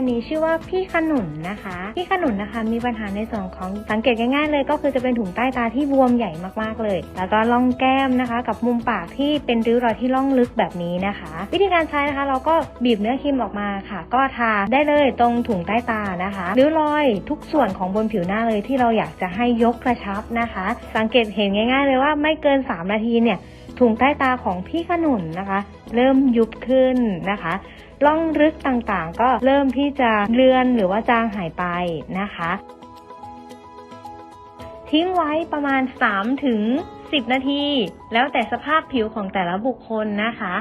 นนี้ชื่อว่าพี่ขนุนนะคะ พี่ขนุนนะคะ มีปัญหาในส่วนของสังเกตง่ายๆเลย ก็คือจะเป็นถุงใต้ตาที่บวมใหญ่มากๆเลย แล้วก็ร่องแก้มนะคะ กับมุมปากที่เป็นริ้วรอยที่ร่องลึกแบบนี้นะคะ วิธีการใช้นะคะ เราก็บีบเนื้อครีมออกมาค่ะ ก็ทาได้เลยตรงถุงใต้ตานะคะริ้วรอยทุกส่วนของบนผิวหน้าเลยที่เราอยากจะให้ยกกระชับนะคะ สังเกตเห็นง่าย ๆ เลยว่าไม่เกิน 3 นาทีเนี่ย ถุงใต้ตาของพี่ขนุนนะคะ เริ่มยุบขึ้นนะคะร่องลึกต่างๆ ก็เริ่มที่จะเลือนหรือว่าจางหายไปนะคะ ทิ้งไว้ประมาณ 3 ถึง 10 นาที แล้วแต่สภาพผิวของแต่ละบุคคลนะคะ